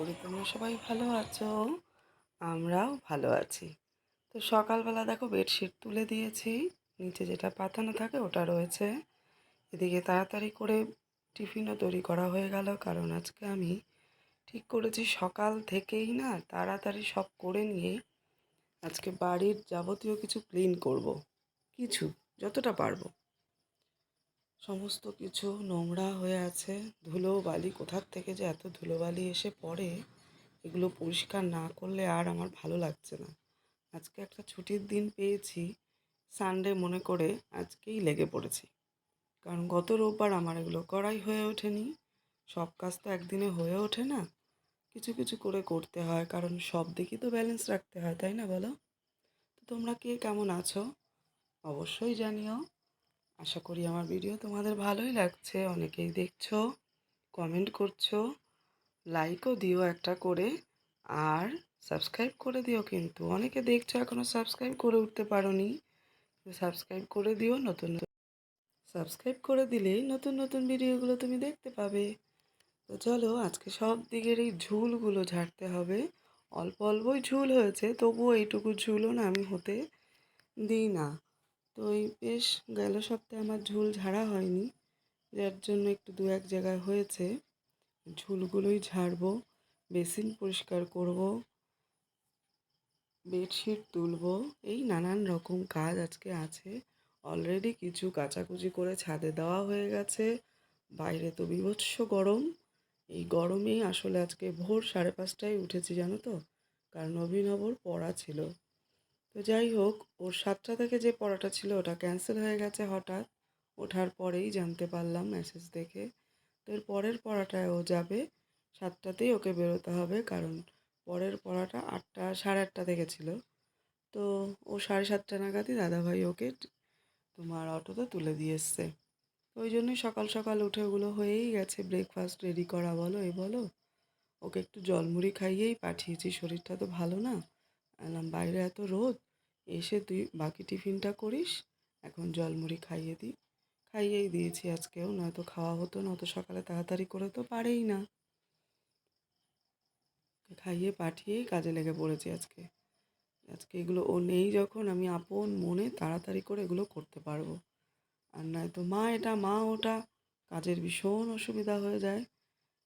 করি। তোমরা সবাই ভালো আছো? আমরাও ভালো আছি। তো সকালবেলা দেখো বেডশিট তুলে দিয়েছি। নিচে যেটা পাতানো থাকে ওটা রয়েছে। এদিকে তাড়াতাড়ি করে টিফিনও তৈরি করা হয়ে গেল, কারণ আজকে আমি ঠিক করেছি সকাল থেকেই না তাড়াতাড়ি সব করে নিয়ে আজকে বাড়ির যাবতীয় কিছু ক্লিন করব। কিছু, যতটা পারব। সমস্ত কিছু নোংরা হয়ে আছে। ধুলো বালি কোথার থেকে যে এত ধুলো বালি এসে পড়ে, এগুলো পরিষ্কার না করলে আর আমার ভালো লাগছে না। আজকে একটা ছুটির দিন পেয়েছি সানডে মনে করে আজকেই লেগে পড়েছি। কারণ গত রোববার আমার এগুলো করাই হয়ে ওঠেনি। সব কাজ তো একদিনে হয়ে ওঠে না। কিছু কিছু করে করতে হয়, কারণ সব দিকই তো ব্যালেন্স রাখতে হয়, তাই না বলো? তো তোমরা কে কেমন আছো? অবশ্যই জানিও। আশা করি আমার ভিডিও তোমাদের ভালোই লাগছে। অনেকেই দেখছ কমেন্ট করছ লাইকও দিও একটা করে, আর সাবস্ক্রাইব করে দিও কিন্তু। অনেকে দেখছ এখনও সাবস্ক্রাইব করে উঠতে পারোনি সাবস্ক্রাইব করে দিও নতুন সাবস্ক্রাইব করে দিলেই নতুন নতুন ভিডিওগুলো তুমি দেখতে পাবে। তো চলো, আজকে সব দিকের এই ঝুলগুলো ঝাড়তে হবে। অল্প অল্পই ঝুল হয়েছে, তবুও এইটুকু ঝুলও না আমি হতে দিই না। তো এই বেশ গেল সপ্তাহে আমার ঝুল ঝাড়া হয়নি, যার জন্য একটু দু এক জায়গায় হয়েছে। ঝুলগুলোই ঝাড়বো, বেসিন পরিষ্কার করব, বেডশিট তুলব, এই নানান রকম কাজ আজকে আছে। অলরেডি কিছু কাচাকুচি করে ছাদে দেওয়া হয়ে গেছে। বাইরে তো বিভৎস গরম। এই গরমেই আসলে আজকে ভোর সাড়ে পাঁচটায় উঠেছি, জানো তো? কারণ অভিনবর পড়া ছিল। তো যাই হোক, ওর সাতটা থেকে যে পড়াটা ছিল ওটা ক্যান্সেল হয়ে গেছে হঠাৎ। ওঠার পরেই জানতে পারলাম মেসেজ দেখে। তো এর পরের পড়াটায় ও যাবে। সাতটাতেই ওকে বেরোতে হবে কারণ পরের পড়াটা আটটা, সাড়ে আটটা থেকে ছিল। তো ও সাড়ে সাতটা নাগাদই দাদাভাই ওকে তোমার অটোতে তুলে দিয়ে এসছে। ওই জন্যই সকাল সকাল উঠে ওগুলো হয়েই গেছে। ব্রেকফাস্ট রেডি করা বলো, এ বলো। ওকে একটু জলমুড়ি খাইয়েই পাঠিয়েছি। শরীরটা তো ভালো না। আলাম বাইরে এত রোদ, এসে তুই বাকি টিফিনটা করিস, এখন জলমুড়ি খাইয়ে দিই খাইয়েই দিয়েছি আজকেও, নয়তো খাওয়া হতো না, অত সকালে তাড়াতাড়ি করে তো পারেই না। খাইয়ে পাঠিয়েই কাজে লেগে পড়েছি আজকে। আজকে এগুলো ও নেই যখন, আমি আপন মনে তাড়াতাড়ি করে এগুলো করতে পারব। আর নয়তো মা এটা, মা ওটা, কাজের ভীষণ অসুবিধা হয়ে যায়।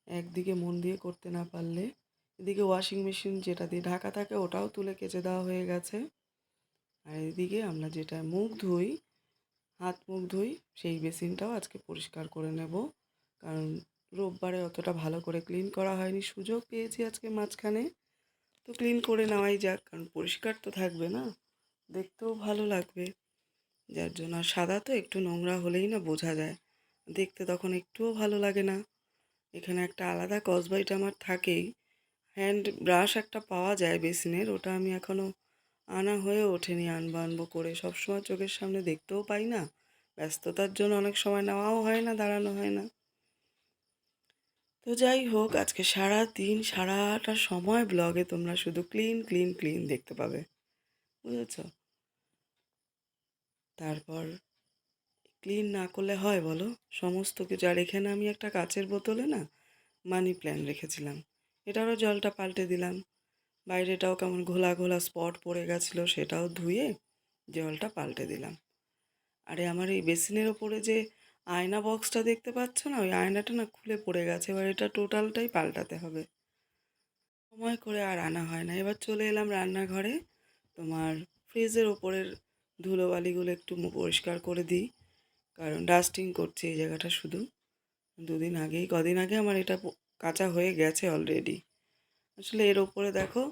একদিকে মন দিয়ে করতে না পারলে এদিকে ওয়াশিং মেশিন যেটা দিয়ে ঢাকা থাকে ওটাও তুলে কেচে দেওয়া হয়ে গেছে। আর এদিকে আমরা যেটা মুখ ধুই, হাত মুখ ধুই, সেই বেসিনটাও আজকে পরিষ্কার করে নেব। কারণ রোববারে অতটা ভালো করে ক্লিন করা হয়নি, সুযোগ পেয়েছি আজকে মাঝখানে। তো ক্লিন করে নেওয়াই যাক, কারণ পরিষ্কার তো থাকবে না। দেখতেও ভালো লাগবে। যার জন্য আর সাদা তো একটু নোংরা হলেই না বোঝা যায়। দেখতে তখন একটুও ভালো লাগে না। এখানে একটা আলাদা কসবাইট আমার থাকেই। হ্যান্ড ব্রাশ একটা পাওয়া যায় বেসিনের, ওটা আমি এখনও আনা হয়ে ওঠেনি, আনব আনব করে। সবসময় চোখের সামনে দেখতেও পাই না, ব্যস্ততার জন্য অনেক সময় নেওয়াও হয় না, দাঁড়ানো হয় না। তো যাই হোক, আজকে সারা দিন, সারাটা সময় ব্লগে তোমরা শুধু ক্লিন ক্লিন ক্লিন দেখতে পাবে। বুঝেছ? তারপর ক্লিন না করলে হয় বলো? সমস্ত কিছু, আর এখানে আমি একটা কাচের বোতলে না মানি প্ল্যান রেখেছিলাম। এটারও জলটা পাল্টে দিলাম। বাইরেটাও কেমন ঘোলা ঘোলা স্পট পড়ে গেছিল, সেটাও ধুয়ে জলটা পাল্টে দিলাম। আরে আমার এই বেসিনের ওপরে যে আয়না বক্সটা দেখতে পাচ্ছ না, ওই আয়নাটা না খুলে পড়ে গেছে, এবার এটা টোটালটাই পাল্টাতে হবে। সময় করে আর আনা হয় না। এবার চলে এলাম রান্নাঘরে। তোমার ফ্রিজের ওপরের ধুলোবালিগুলো একটু পরিষ্কার করে দিই, কারণ ডাস্টিং করছে এই জায়গাটা শুধু। দুদিন আগেই, কদিন আগে আমার এটা কাঁচা হয়ে গেছে অলরেডি আসলে এর ওপরে দেখো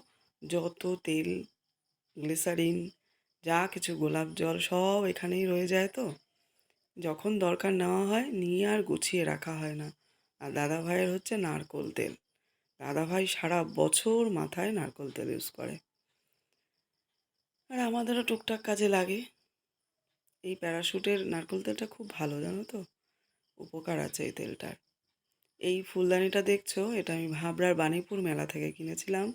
যত তেল গ্লিসারিন যা কিছু গোলাপ জল সব এখানেই রয়ে যায় তো। যখন দরকার নেওয়া হয় নিয়ে আর গুছিয়ে রাখা হয় না। আর দাদা ভাইয়ের হচ্ছে নারকোল তেল। দাদা ভাই সারা বছর মাথায় নারকোল তেল ইউজ করে। আর আমাদেরও টুকটাক কাজে লাগে। এই প্যারাশুটের নারকোল তেলটা খুব ভালো, জানো তো? উপকার আছে এই তেলটার। এই ফুলদানিটা দেখছ? এটা আমি ভাবরার বাণীপুর মেলা থেকে কিনেছিলাম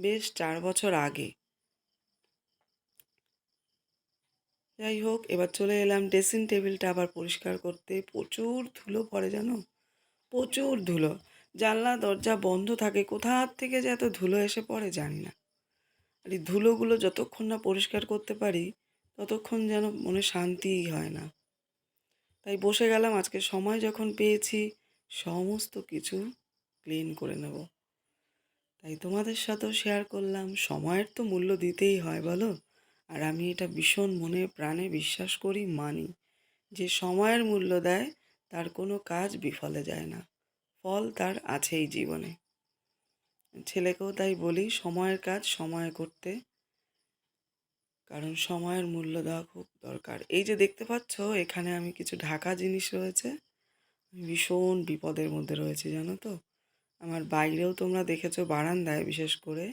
বেশ চার বছর আগে। যাই হোক, এবার চলে এলাম ড্রেসিং টেবিলটা আবার পরিষ্কার করতে। প্রচুর ধুলো পড়ে জানো? প্রচুর ধুলো। জানলা, দরজা বন্ধ থাকে কোথা থেকে যে এত ধুলো এসে পড়ে জানি না। আর এই ধুলোগুলো যতক্ষণ না পরিষ্কার করতে পারি, ততক্ষণ যেন মনে শান্তিই হয় না। তাই বসে গেলাম, আজকে সময় যখন পেয়েছি সমস্ত কিছু ক্লিন করে নেব। তাই তোমাদের সাথেও শেয়ার করলাম। সময়ের তো মূল্য দিতেই হয়, বলো? আর আমি এটা ভীষণ মনে প্রাণে বিশ্বাস করি, মানি। যে সময়ের মূল্য দেয়, তার কোনো কাজ বিফলে যায় না। ফল তার আছেই জীবনে। ছেলেকেও তাই বলি, সময়ের কাজ সময়ে করতে। কারণ সময়ের মূল্য দেওয়া খুব দরকার। এই যে দেখতে পাচ্ছ, এখানে আমি কিছু ঢাকা জিনিস রয়েছে। ভীষণ বিপদের মধ্যে রয়েছে, জানো তো। আমার বাইরেও তোমরা দেখেছ বারান্দায়, বিশেষ করে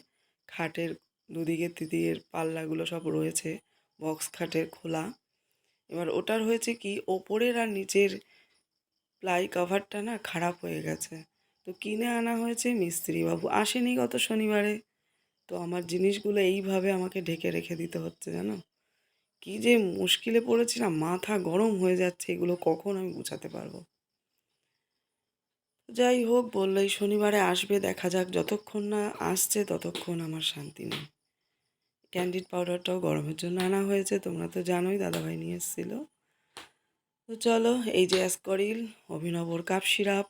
খাটের দুদিকে তিদিকের পাল্লাগুলো সব রয়েছে, বক্স খাটের খোলা। এবার ওটার হয়েছে কি, ওপরের আর নিচের প্লাই কভারটা না খারাপ হয়ে গেছে। তো কিনে আনা হয়েছে মিস্ত্রি বাবু আসেনি গত শনিবারে। তো আমার জিনিসগুলো এইভাবে আমাকে ঢেকে রেখে দিতে হচ্ছে, জানো। কি যে মুশকিলে পড়েছি না মাথা গরম হয়ে যাচ্ছে, এগুলো কখন আমি গুছাতে পারব? যাই হোক, বললেই শনিবারে আসবে, দেখা যাক যতক্ষণ না আসছে ততক্ষণ আমার শান্তি নেই। ক্যান্ডিড পাউডারটাও গরমের জন্য আনা হয়েছে, তোমরা তো জানোই দাদাভাই নিয়ে এসেছিল। তো চলো, এই যে অ্যাসকরিল অভিনবর কাপ সিরাপ।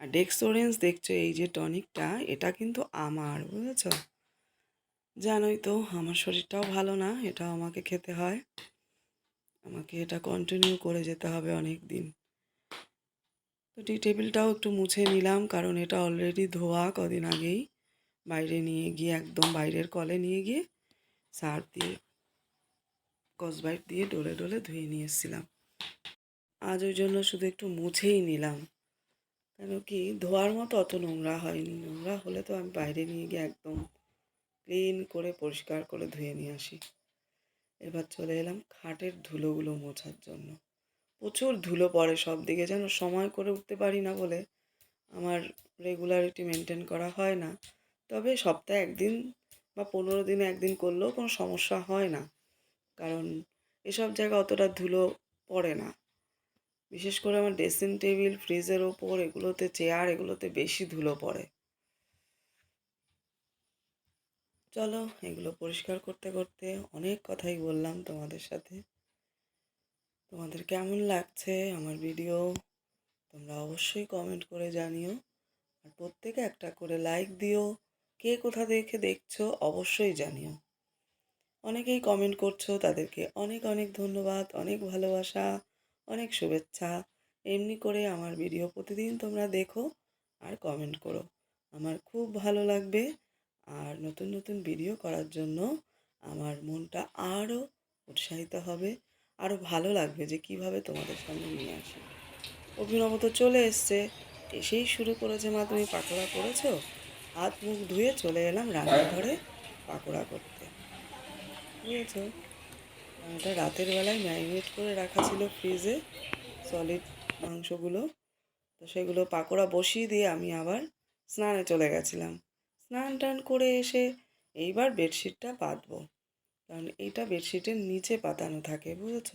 আর ডেক্সোরেন্স দেখছ এই যে টনিকটা, এটা কিন্তু আমার, বুঝেছ? জানোই তো, আমার শরীরটাও ভালো না, এটাও আমাকে খেতে হয়। আমাকে এটা কন্টিনিউ করে যেতে হবে অনেক দিন তো টি টেবিলটাও একটু মুছে নিলাম, কারণ এটা অলরেডি ধোয়া কদিন আগেই। বাইরে নিয়ে গিয়ে, একদম বাইরের কলে নিয়ে গিয়ে সার্ফ দিয়ে কসবাইট দিয়ে ডলে ডলে ধুয়ে নিয়ে এসেছিলাম। আজ ওই জন্য শুধু একটু মুছেই নিলাম। কেন কি, ধোয়ার মতো অত নোংরা হয়নি। নোংরা হলে তো আমি বাইরে নিয়ে গিয়ে একদম ক্লিন করে, পরিষ্কার করে ধুয়ে নিয়ে আসি। এবার চলে এলাম খাটের ধুলোগুলো মোছার জন্য। প্রচুর ধুলো পড়ে সব দিকে যেন সময় করে উঠতে পারি না বলে আমার রেগুলারিটি মেনটেন করা হয় না। তবে সপ্তাহে একদিন বা পনেরো দিনে একদিন করলেও কোনো সমস্যা হয় না। কারণ এসব জায়গা অতটা ধুলো পড়ে না। বিশেষ করে আমার ড্রেসিং টেবিল ফ্রিজের ওপর, এগুলোতে চেয়ার এগুলোতে বেশি ধুলো পড়ে। চলো এগুলো পরিষ্কার করতে করতে অনেক কথাই বললাম তোমাদের সাথে। তোমাদের কেমন লাগছে আমার ভিডিও তোমরা অবশ্যই কমেন্ট করে জানিও। আর প্রত্যেকে একটা করে লাইক দিও। কে কোথা দেখে দেখছ অবশ্যই জানিও। অনেকেই কমেন্ট করছ, তাদেরকে অনেক অনেক ধন্যবাদ, অনেক ভালোবাসা, অনেক শুভেচ্ছা। এমনি করে আমার ভিডিও প্রতিদিন তোমরা দেখো আর কমেন্ট করো। আমার খুব ভালো লাগবে। আর নতুন নতুন ভিডিও করার জন্য আমার মনটা আরও উৎসাহিত হবে। আরও ভালো লাগবে যে কীভাবে তোমাদের সামনে নিয়ে আসি। অভিনব তো চলে এসছে, এসেই শুরু করেছে মা, তুমি পাকোড়া করেছ? হাত মুখ ধুয়ে চলে এলাম রান্নাঘরে পাকোড়া করতে। বুঝেছ? এটা রাতের বেলায় ম্যারিনেট করে রাখা ছিল ফ্রিজে সলিড মাংসগুলো। তো সেগুলো পাকোড়া বসিয়ে দিয়ে আমি আবার স্নানে চলে গেছিলাম। স্নান টান করে এসে এইবার বেডশিটটা পাতবো কারণ এইটা বেডশিটের নিচে পাতানো থাকে, বুঝেছ?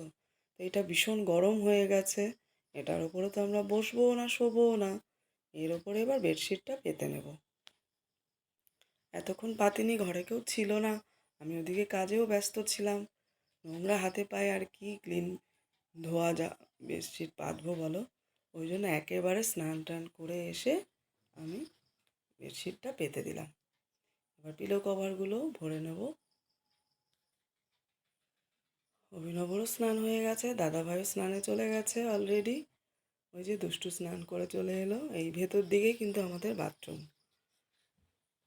তো এটা ভীষণ গরম হয়ে গেছে, এটার ওপরে তো আমরা বসবো না, শোবো না, এর ওপরে এবার বেডশিটটা পেতে নেব। এতক্ষণ পাতিনি, ঘরে কেউ ছিল না, আমি ওদিকে কাজেও ব্যস্ত ছিলাম, নোংরা হাতে পায়ে আর কি ক্লিন ধোয়া যা বেডশিট পাতবো বলো? ওই জন্য একেবারে স্নান টান করে এসে আমি বেডশিটটা পেতে দিলাম। এবার পিলো কভারগুলো ভরে নেব। অভিনবরও স্নান হয়ে গেছে, দাদাভাইও স্নানে চলে গেছে অলরেডি ওই যে দুষ্টু স্নান করে চলে এলো, এই ভেতর দিকেই কিন্তু আমাদের বাথরুম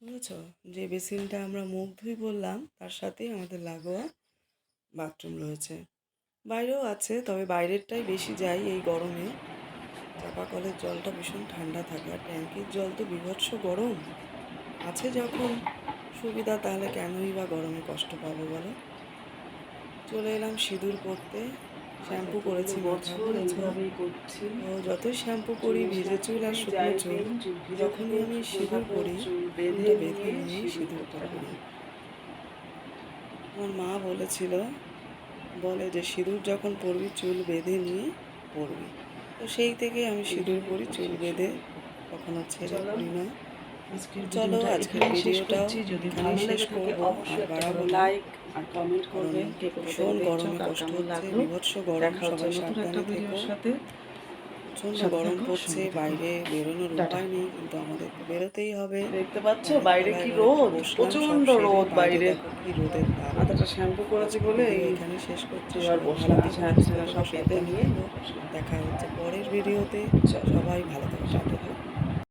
বুঝেছ? যে বেসিনটা আমরা মুখ ধুই বললাম, তার সাথেই আমাদের লাগোয়া বাথরুম রয়েছে। বাইরেও আছে, তবে বাইরেরটাই বেশি যাই এই গরমে। চাপা কলের জলটা ভীষণ ঠান্ডা থাকে, আর ট্যাঙ্কির জল তো বিভৎস গরম। আছে যখন সুবিধা, তাহলে কেনই বা গরমে কষ্ট পাবো বলো? চলে এলাম সিঁদুর পরতে। শ্যাম্পু করেছি ও যতই শ্যাম্পু করি ভিজে চুল আর শুকনো চুল যখনই আমি সিঁদুর করি বেঁধে বেঁধে নিয়েই সিঁদুরটা করি আমার মা বলেছিল বলে যে সিঁদুর যখন পরবি চুল বেঁধে নিয়ে পরবি। তো সেই থেকে আমি সিঁদুর পরি চুল বেঁধে কখনো ছেড়ে। করি না। চলো, আজকের ভিডিওটাও যদি ভালো শেষ করব। লাইক আর কমেন্ট করবে কে ভীষণ গরমে কষ্ট হচ্ছে লাগল। বিভৎস গরম সবাই একটা সাবধানে থেকো। সাথে। প্রচণ্ড গরম পড়ছে বাইরে বেরোনোর। উপায় নেই কিন্তু আমাদের বেরোতেই হবে। দেখতে পাচ্ছ বাইরে কি রোদ? প্রচণ্ড রোদ বাইরে কি রোদের। মাথাটা শ্যাম্পু করেছি বলে এখানে শেষ করছি সবাই বসলাম সব পেতে নিয়ে দেখা হচ্ছে পরের ভিডিওতে সবাই ভালো থেকো।